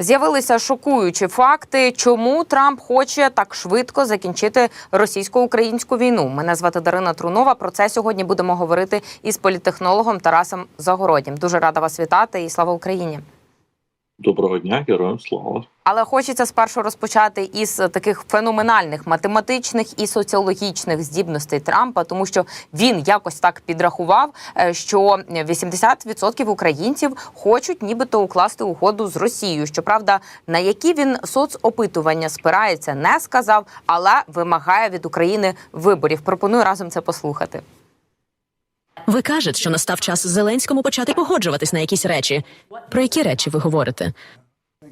З'явилися шокуючі факти, чому Трамп хоче так швидко закінчити російсько-українську війну. Мене звати Дарина Трунова. Про це сьогодні будемо говорити із політтехнологом Тарасом Загороднім. Дуже рада вас вітати і слава Україні. Доброго дня, героям слава. Але хочеться спершу розпочати із таких феноменальних математичних і соціологічних здібностей Трампа, тому що він якось так підрахував, е, що 80% українців хочуть нібито укласти угоду з Росією. Щоправда, на які він соцопитування спирається, не сказав, але вимагає від України виборів. Пропоную разом це послухати. Ви кажете, що настав час Зеленському почати погоджуватись на якісь речі. Про які речі ви говорите?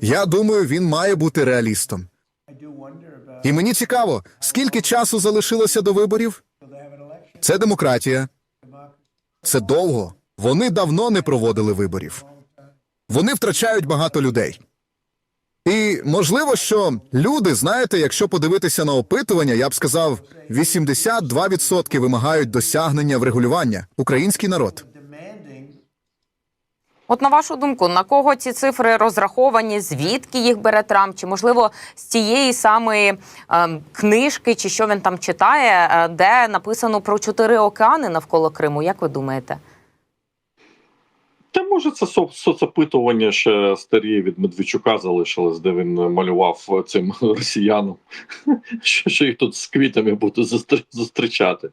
Я думаю, він має бути реалістом. І мені цікаво, скільки часу залишилося до виборів? Це демократія. Це довго. Вони давно не проводили виборів. Вони втрачають багато людей. І можливо, що люди, знаєте, якщо подивитися на опитування, я б сказав, 82% вимагають досягнення врегулювання. Український народ. От на вашу думку, на кого ці цифри розраховані? Звідки їх бере Трамп? Чи можливо з тієї самої е, книжки, чи що він там читає, е, де написано про чотири океани навколо Криму? Як ви думаєте? Та може це со- соцопитування ще старі від Медведчука залишилось, де він малював цим росіянам, що, що їх тут з квітами буде зустр- зустрічати.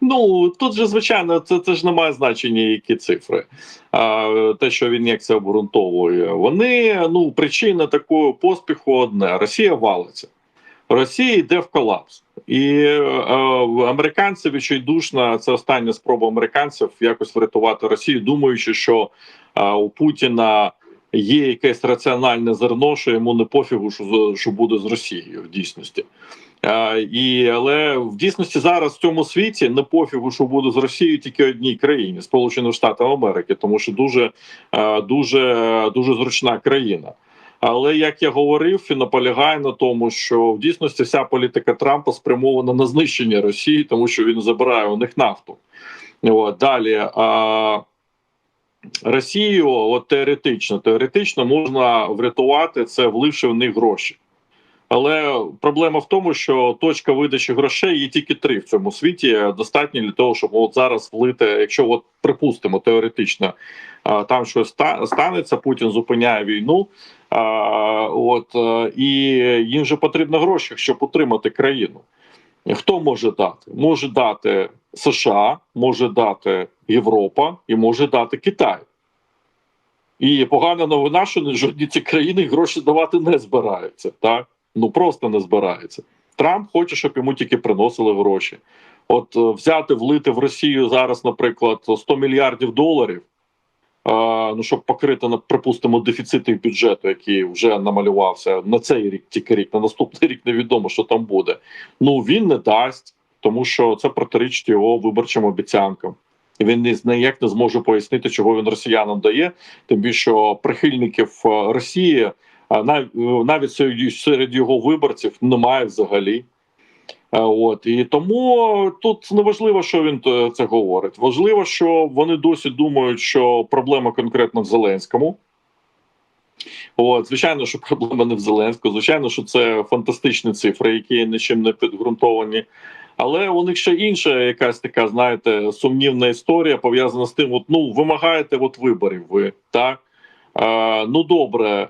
Ну тут же звичайно, це, це ж не має значення, які цифри. А, те, що він як це обґрунтовує, вони ну причина такого поспіху одне: Росія валиться. Росія йде в колапс, і е, американці відчайдушна це остання спроба американців якось врятувати Росію, думаючи, що е, у Путіна є якесь раціональне зерно, що йому не пофігу, що, що буде з Росією в дійсності. Е, і, але в дійсності зараз в цьому світі не пофігу, що буде з Росією тільки одній країні Сполучених Штатів Америки, тому що дуже, е, дуже, дуже зручна країна. Але як я говорив, він наполягає на тому, що в дійсності вся політика Трампа спрямована на знищення Росії, тому що він забирає у них нафту. От, далі а, Росію, от теоретично, теоретично можна врятувати це, вливши в них гроші. Але проблема в тому, що точка видачі грошей є тільки три в цьому світі. Достатньо для того, щоб от зараз влити, якщо от припустимо теоретично, там щось станеться, Путін зупиняє війну. От е, і їм же потрібно гроші, щоб утримати країну. Хто може дати? Може дати США, може дати Європа і може дати Китай. І погана новина, що жодні ці країни гроші давати не збираються. Так? Ну просто не збираються. Трамп хоче, щоб йому тільки приносили гроші. От е, взяти, влити в Росію зараз, наприклад, 100 мільярдів доларів. Ну, щоб покрити, на- припустимо, дефіцит їх бюджету, який вже намалювався на цей рік, тільки рік, на наступний рік невідомо, що там буде. Ну він не дасть, тому що це протирічить його виборчим обіцянкам. Він ні- ніяк не зможе пояснити, чого він росіянам дає. Тим більше прихильників е, Росії а навіть серед- його виборців немає взагалі. Е, От і тому тут не важливо, що він це говорить. Важливо, що вони досі думають, що проблема конкретно в Зеленському. От, звичайно, що проблема не в Зеленському. Звичайно, що це фантастичні цифри, які нічим не підґрунтовані. Але у них ще інша якась така, знаєте, сумнівна історія пов'язана з тим, от ну вимагаєте от виборів. Ви так. Е, ну добре,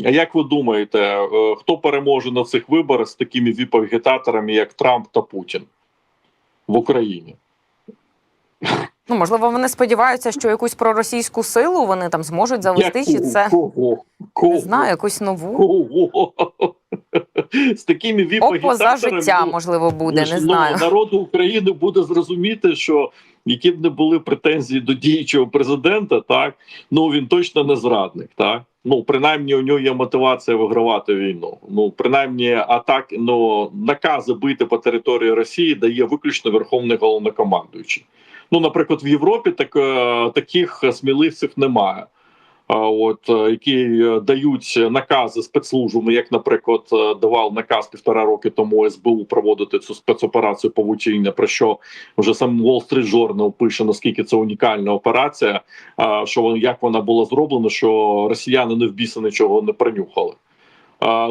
як ви думаєте, е, хто переможе на цих виборах з такими віп-агітаторами, як Трамп та Путін в Україні? Ну можливо, вони сподіваються, що якусь проросійську силу вони там зможуть завести, чи це кого? Кого? не знаю, якусь нову Кого? З такими опоза віп-агітаторами? життя, ну, можливо, буде. Не знаю. Народу України буде зрозуміти, що які б не були претензії до діючого президента, так ну він точно не зрадник. Так ну принаймні у нього є мотивація вигравати війну. Ну принаймні, атак ну накази бити по території Росії дає виключно верховний головнокомандуючий. Ну, наприклад, в Європі так, е, таких сміливців немає. от е, які е, дають накази спецслужбами, як, наприклад, давав наказ півтора роки тому СБУ проводити цю спецоперацію павутіння, про що вже сам Wall Street Journal пише наскільки це унікальна операція, що як вона була зроблена, що росіяни не в біса нічого не принюхали.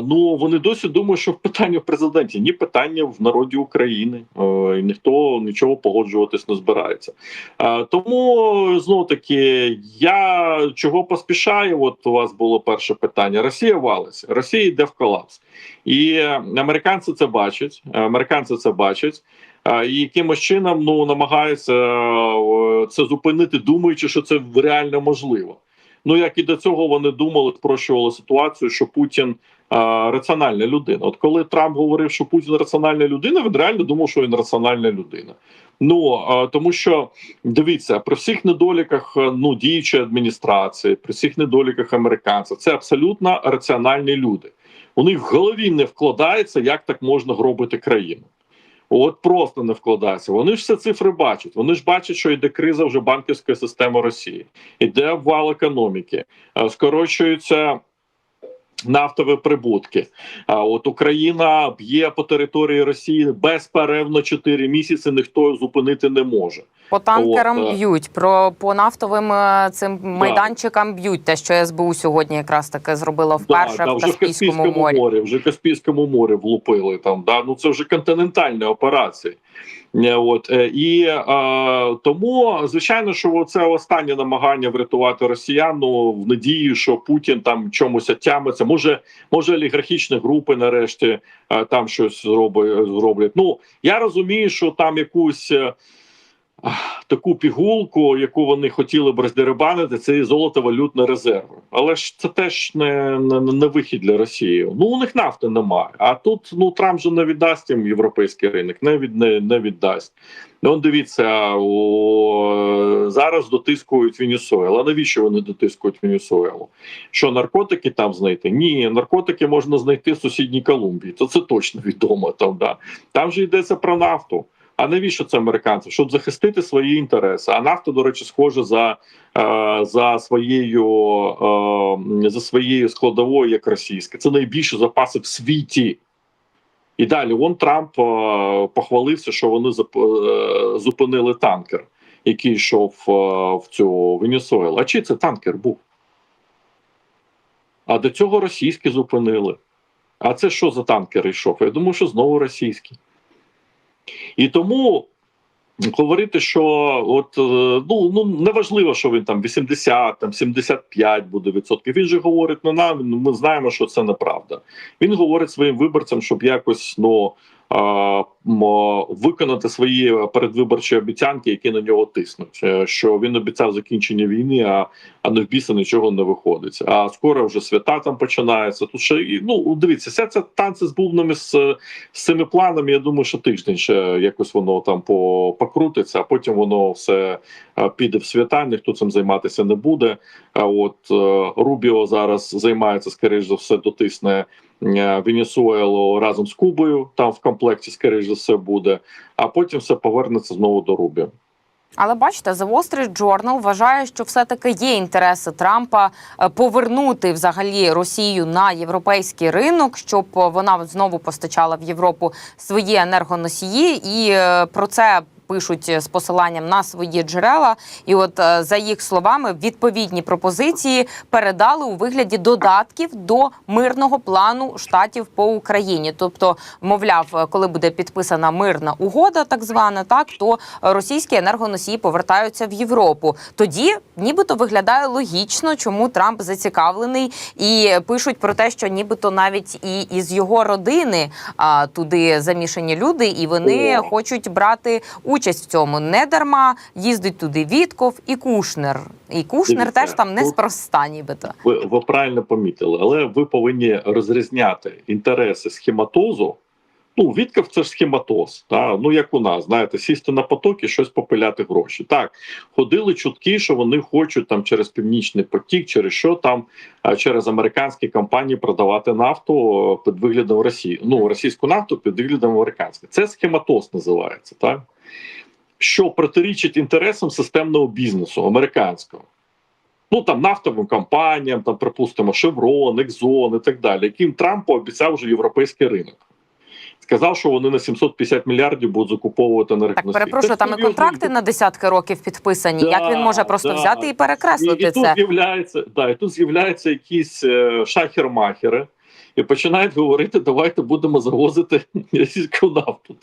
Ну вони досі думають, що питання в президенті, ні питання в народі України, е, і ніхто нічого погоджуватись не збирається. Е, тому знову таки, я чого поспішаю? От у вас було перше питання: Росія валиться, Росія йде в колапс, і американці це бачать. Американці це бачать. е, І якимось чином ну намагаються це зупинити, думаючи, що це реально можливо. Ну як і до цього вони думали, спрощували ситуацію, що Путін раціональна людина. От коли Трамп говорив, що Путін раціональна людина, він реально думав, що він раціональна людина. Ну тому що дивіться при всіх недоліках е, ну діючої адміністрації, при всіх недоліках американців, це абсолютно раціональні люди. У них в голові не вкладається, як так можна гробити країну. От просто не вкладається. Вони ж все цифри бачать. Вони ж бачать, що йде криза вже банківської системи Росії, іде обвал економіки, е, скорочуються нафтові прибутки. А от Україна б'є по території Росії безперервно 4 місяці. Ніхто зупинити не може. По танкерам От, е. б'ють, про по нафтовим е, цим майданчикам б'ють. Те, що СБУ сьогодні якраз таки зробило вперше да, да, в Каспійському Каспійському морі. морі. Вже Каспійському морі влупили там. Да? Ну це вже континентальні операції. Е, От е, і е, тому, звичайно, що це останнє намагання врятувати росіян ну, в надії, що Путін там чомусь тямиться. Може, може олігархічні групи нарешті е, там щось зроблять. зроблять. Ну я розумію, що там якусь. Таку пігулку, яку вони хотіли б роздерибанити, це і золотовалютні резерви. Але ж це теж не, не, не вихід для Росії. Ну у них нафти немає. А тут ну Трамп же не віддасть їм європейський ринок, не від не, не віддасть. Ну, дивіться, о, зараз дотискують Венесуелу. А навіщо вони дотискують Венесуелу? Що наркотики там знайти? Ні, наркотики можна знайти в сусідній Колумбії. То це точно відомо. Там да там же йдеться про нафту. А навіщо це американці? Щоб захистити свої інтереси. А нафта, до речі, схожа за, е, за своєю е, за своєю складовою, як російська. Це найбільші запаси в світі. І далі вон Трамп е, похвалився, що вони зупинили танкер, який йшов в цю Венесуелу. А чий це танкер був? А до цього російський зупинили. А це що за танкер йшов? Я думаю, що знову російський. І тому говорити, що от е, ну, ну неважливо, що він там 80, там 75 буде відсотків. Він же говорить ну нам. Ми знаємо, що це неправда. Він говорить своїм виборцям, щоб якось ну виконати свої передвиборчі обіцянки, які на нього тиснуть. Е, Що він обіцяв закінчення війни, а, а не в біса нічого не виходить. А скоро вже свята там починаються. Тут ще ну дивіться, вся ця танці з бубнами з, з цими планами. Я думаю, що тиждень ще якось воно там по, покрутиться, а потім воно все піде в свята. Ніхто цим займатися не буде. А от е, Рубіо зараз займається, скоріш за все, дотисне Венесуелу разом з Кубою. Там в комплекті, скоріш все, буде. А потім все повернеться знову до Рубіо. Але бачите, The Wall Street Journal вважає, що все-таки є інтереси Трампа е, повернути взагалі Росію на європейський ринок, щоб вона знову постачала в Європу свої енергоносії, і е, про це. Пишуть з посиланням на свої джерела, і от е, за їх словами, відповідні пропозиції передали у вигляді додатків до мирного плану штатів по Україні. Тобто, мовляв, е, коли буде підписана мирна угода, так звана, так то російські енергоносії повертаються в Європу. Тоді, нібито, виглядає логічно, чому Трамп зацікавлений, і пишуть про те, що нібито навіть і із його родини а, туди замішані люди, і вони О. хочуть брати участь в цьому. Не дарма їздить туди Вітков і Кушнер. І Кушнер Дивіться, теж там неспроста, нібито. Ви, ви правильно помітили, але ви повинні розрізняти інтереси схематозу. Ну, Вітков це ж схематоз. Та? Ну, як у нас, знаєте, сісти на поток і щось попиляти гроші. Так, ходили чутки, що вони хочуть там через північний потік, через що там, через американські компанії продавати нафту під виглядом Росії. Ну, російську нафту під виглядом американської. Це схематоз називається, так? Що протирічить інтересам системного бізнесу американського. Ну там нафтовим компаніям, там припустимо, Шеврон, Екзон і так далі, яким Трамп пообіцяв вже європейський ринок. Сказав, що вони на 750 мільярдів будуть закуповувати Так, енергоносії. перепрошую, Це там і контракти на десятки років підписані. Да, Як він може просто да. взяти і перекреслити і, і це? тут з'являється, да, і тут з'являються якісь е, шахер-махери. І починають говорити, давайте будемо завозити російську нафту.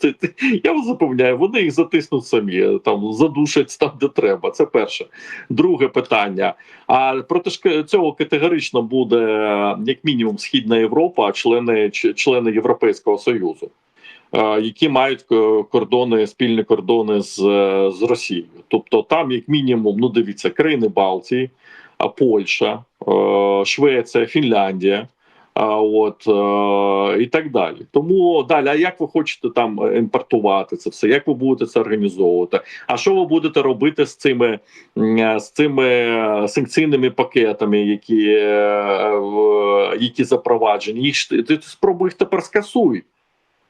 Я вас запевняю, вони їх затиснуть самі, там задушать там, де треба. Це перше. Друге питання. А проти цього категорично буде як мінімум Східна Європа, члени члени Європейського Союзу. е, Які мають кордони, спільні кордони з, з Росією, тобто там, як мінімум, ну дивіться, країни Балтії, Польща, е, Швеція, Фінляндія, от е, і так далі. Тому далі, а як ви хочете там е, імпортувати це все? Як ви будете це організовувати? А що ви будете робити з цими е, з цими санкційними пакетами, які, які запроваджені? Їх ти спробуй їх тепер скасуй.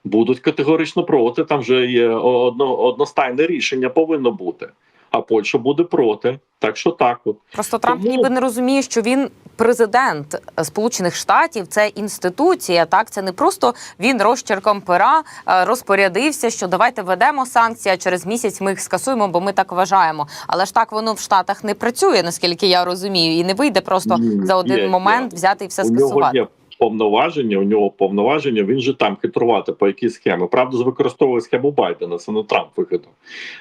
Будуть категорично проти. Там вже є одно, одностайне рішення повинно бути. А Польща буде проти. Так що так, от Просто Трамп Тому- ніби не розуміє, що він президент Сполучених Штатів, це інституція. Так, це не просто він розчерком пера е, розпорядився, що давайте ведемо санкції, а через місяць ми їх скасуємо, бо ми так вважаємо. Але ж так воно в Штатах не працює, наскільки я розумію, і не вийде просто Ні, за один є, момент є. взяти і все у нього скасувати. є повноваження. У нього повноваження. Він же там хитрувати по якій схемі. Правда, використовує схему Байдена. Це не Трамп вигадав.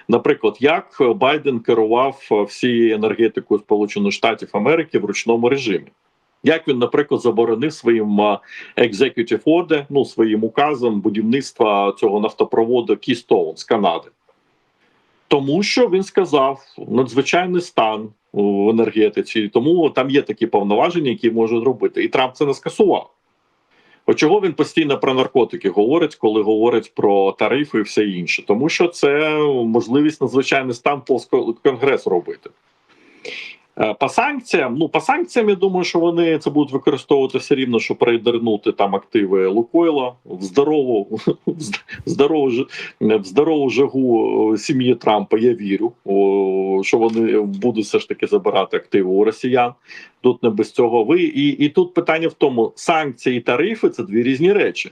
Наприклад, як Байден керував всією енергетикою Сполучених Штатів Америки в ручному режимі. Як він, наприклад, заборонив своїм executive order, ну своїм указом будівництва цього нафтопроводу Keystone з Канади? Тому що він сказав надзвичайний стан в енергетиці, тому там є такі повноваження, які можуть робити. І Трамп це не скасував. От чого він постійно про наркотики говорить, коли говорить про тарифи і все інше? Тому що це можливість надзвичайний стан конгрес робити. Е, По санкціям, ну по санкціям, я думаю, що вони це будуть використовувати все рівно, щоб передернути там активи Лукойла в здорову, в здорову, в здорову жагу е, сім'ї Трампа. Я вірю, що вони будуть все ж таки забирати активи у росіян. Тут не без цього ви. І, і тут питання в тому: санкції і тарифи це дві різні речі.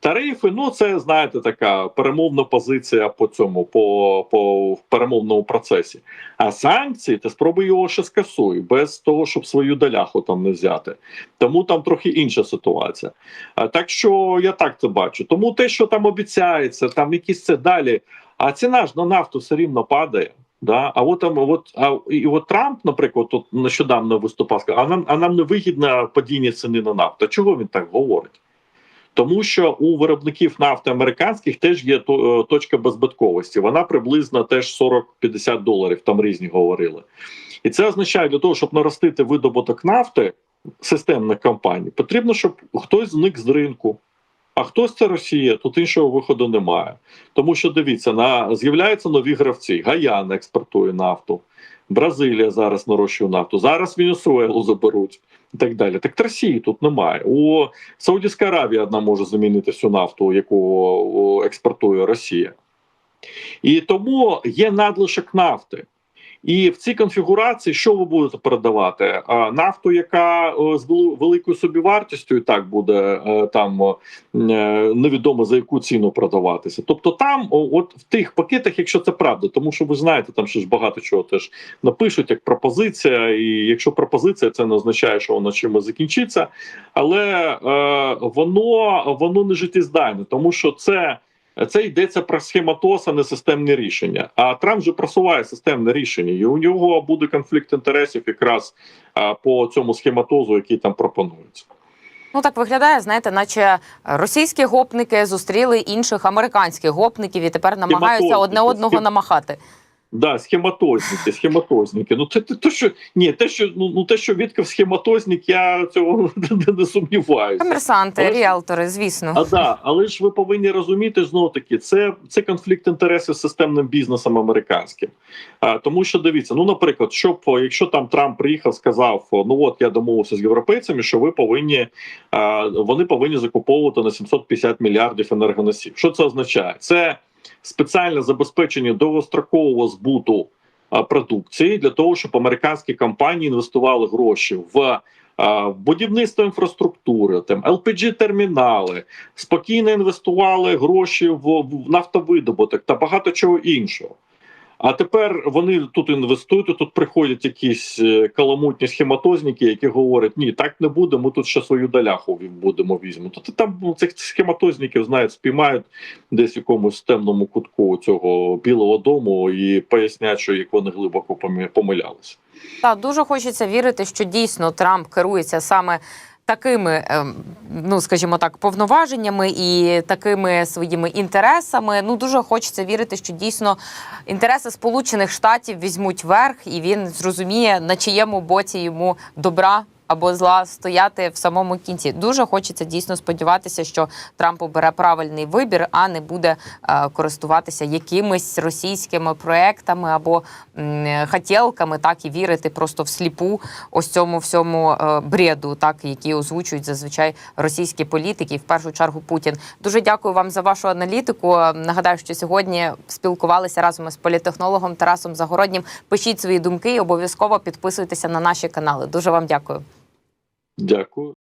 Тарифи, ну це знаєте, така перемовна позиція по цьому, по, по перемовному процесі. А санкції, ти спробуй його ще скасуй, без того, щоб свою доляху там не взяти. Тому там трохи інша ситуація. Так що я так це бачу. Тому те, що там обіцяється, там якісь це далі. А ціна ж на нафту все рівно падає. Да? А от там, от, а, і от Трамп, наприклад, тут нещодавно виступав, а нам, а нам не вигідно падіння ціни на нафту. Чого він так говорить? Тому що у виробників нафти американських теж є е, точка беззбитковості. Вона приблизно теж 40-50 доларів, там різні говорили. І це означає, для того, щоб наростити видобуток нафти системних компаній, потрібно, щоб хтось зник з ринку. А хтось це Росія, тут іншого виходу немає. Тому що дивіться, на з'являються нові гравці. Гаяна експортує нафту, Бразилія зараз нарощує нафту. Зараз Венесуелу заберуть і так далі. Так Росії тут немає. У Саудівська Аравія одна може замінити всю нафту, яку експортує Росія. І тому є надлишок нафти. І в цій конфігурації, що ви будете продавати? Нафту, яка о, з великою собівартістю, і так буде е, там е, невідомо за яку ціну продаватися. Тобто, там, от в тих пакетах, якщо це правда, тому що ви знаєте, там ще ж багато чого теж напишуть як пропозиція. І якщо пропозиція, це не означає, що вона чимось закінчиться, але е, воно воно не життєздайне, тому що це. Це йдеться про схематоз, а не системне рішення. А Трамп же просуває системне рішення, і у нього буде конфлікт інтересів якраз по цьому схематозу, який там пропонується. Ну так виглядає, знаєте, наче російські гопники зустріли інших американських гопників і тепер намагаються одне одного намахати. Да, схематозники, схематозники. Ну те, те, те, що ні, те, що ну, ну те, що відкрив схематозник, я цього не, не сумніваюся. Комерсанти, Але ріалтори, звісно. А да, але ж ви повинні розуміти знову таки, це, це конфлікт інтересів з системним бізнесом американським. А, тому що дивіться, ну наприклад, щоб якщо там Трамп приїхав, сказав: ну от я домовився з європейцями, що ви повинні а, вони повинні закуповувати на 750 мільярдів енергоносів. Що це означає? Це спеціальне забезпечення довгострокового збуту. продукції для того, щоб американські компанії інвестували гроші в. Будівництво інфраструктури, там lpg термінали спокійно інвестували гроші в, в нафтовидобуток та багато чого іншого. А тепер вони тут інвестують, тут приходять якісь е, каламутні схематозники, які говорять: ні, так не буде. Ми тут ще свою доляху вів- будемо візьмемо. То там ну, цих схематозніків знають, спіймають десь в якомусь темному кутку цього білого дому і пояснять, що як вони глибоко помилялися. Та дуже хочеться вірити, що дійсно Трамп керується саме. Такими, ем, ну скажімо так, повноваженнями і такими своїми інтересами. Ну дуже хочеться вірити, що дійсно інтереси Сполучених Штатів візьмуть верх, і він зрозуміє, на чиєму боці йому добра або зла стояти в самому кінці. Дуже хочеться дійсно сподіватися, що Трамп обере правильний вибір, а не буде е, користуватися якимись російськими проектами або хотілками, так і вірити просто всліпу ось цьому всьому е, бреду, так які озвучують зазвичай російські політики, і в першу чергу Путін. Дуже дякую вам за вашу аналітику. Нагадаю, що сьогодні спілкувалися разом із політехнологом Тарасом Загороднім. Пишіть свої думки і обов'язково підписуйтеся на наші канали. Дуже вам дякую. Дякую.